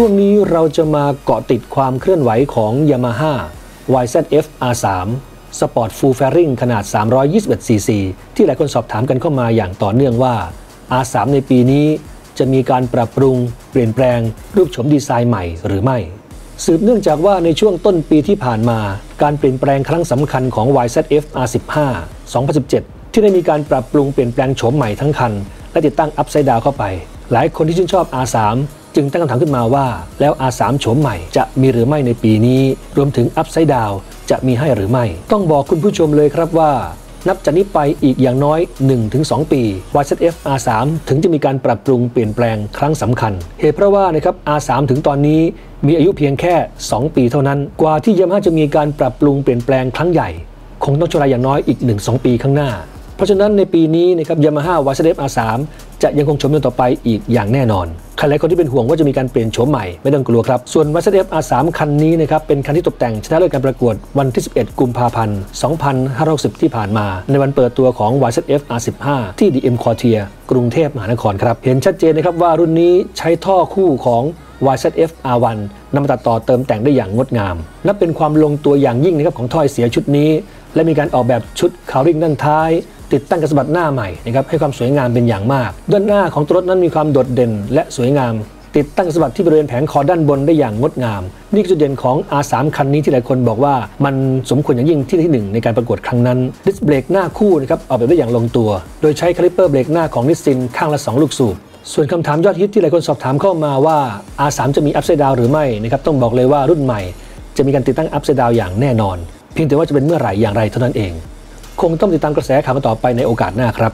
ช่วงนี้เราจะมาเกาะติดความเคลื่อนไหวของ Yamaha YZF R3 Sport Full Fairing ขนาด 321cc ที่หลายคนสอบถามกันเข้ามาอย่างต่อเนื่องว่า R3 ในปีนี้จะมีการปรับปรุง เปลี่ยนแปลง รูปโฉมดีไซน์ใหม่หรือไม่ สืบเนื่องจากว่าในช่วงต้นปีที่ผ่านมา การเปลี่ยนแปลงครั้งสำคัญของ YZF R15 2017 ที่ได้มีการปรับปรุงเปลี่ยนแปลงโฉมใหม่ทั้งคัน และติดตั้งอัพไซด์ดาวเข้าไป หลายคนที่ชื่นชอบ R3 จึงตั้งคำถามขึ้นมาว่า แล้ว R3 โฉมใหม่จะมีหรือไม่ในปีนี้ รวมถึงอัพไซด์ดาวจะมีให้หรือไม่ ต้องบอกคุณผู้ชมเลยครับว่า นับจากนี้ไปอีกอย่างน้อย 1-2 ปี YZF R3 ถึงจะมีการปรับปรุงเปลี่ยนแปลงครั้งสำคัญ เหตุเพราะว่านะครับ R3 ถึงตอนนี้มีอายุเพียงแค่ 2 ปีเท่านั้น กว่าที่ยามาฮ่าจะมีการปรับปรุงเปลี่ยนแปลงครั้งใหญ่ คงต้องใช้เวลาอย่างน้อยอีก 1-2 ปีข้างหน้า เพราะฉะนั้นในปีนี้นะครับยามาฮ่า YZF R3 จะยังคงชมกันต่อไปอีกอย่างแน่นอนใครหลายคนที่เป็นห่วงว่าจะมีการเปลี่ยนโฉมใหม่ไม่ต้องกลัวครับ ส่วน YZF R3 คันนี้นะครับ เป็นคันที่ตกแต่งชนะเลิศการประกวดวันที่ 11 กุมภาพันธ์ 2560 ที่ผ่านมา ในวันเปิดตัวของ YZF R15 ที่ DM Quartier กรุงเทพมหานครครับ เห็นชัดเจนนะครับว่ารุ่นนี้ใช้ท่อคู่ของ YZF R1 นำมาตัดต่อเติมแต่งได้อย่างงดงาม นับเป็นความลงตัวอย่างยิ่งนะครับของถ้อยเสียชุดนี้ และมีการออกแบบชุดคาริงด้านท้าย ติดตั้งกระสบัดหน้าใหม่นะครับให้ความสวยงามเป็นอย่างมาก ด้านหน้าของตัวรถนั้นมีความโดดเด่น และสวยงาม ติดตั้งกระสบัดที่บริเวณแผงคอด้านบนได้อย่างงดงาม นี่คือจุดเด่นของ R3 คันนี้ที่หลายคนบอกว่า มันสมควรอย่างยิ่งที่ที่หนึ่งในการประกวดครั้งนั้นดิสเบรกหน้าคู่นะครับออกแบบได้อย่างลงตัว โดยใช้คาลิปเปอร์เบรกหน้าของนิสซินข้างละ 2 ลูกสูบส่วนคำถามยอดฮิตที่หลายคนสอบถามเข้ามาว่า R3 จะมีอัพไซด์ดาวหรือไม่นะครับต้องบอกเลยว่ารุ่นใหม่ จะมีการติดตั้งอัพไซด์ดาวอย่างแน่นอน เพียงแต่ว่าจะเป็นเมื่อไหร่อย่างไรเท่านั้นเอง คงต้องติดตามกระแสข่าวกันต่อไปในโอกาสหน้าครับ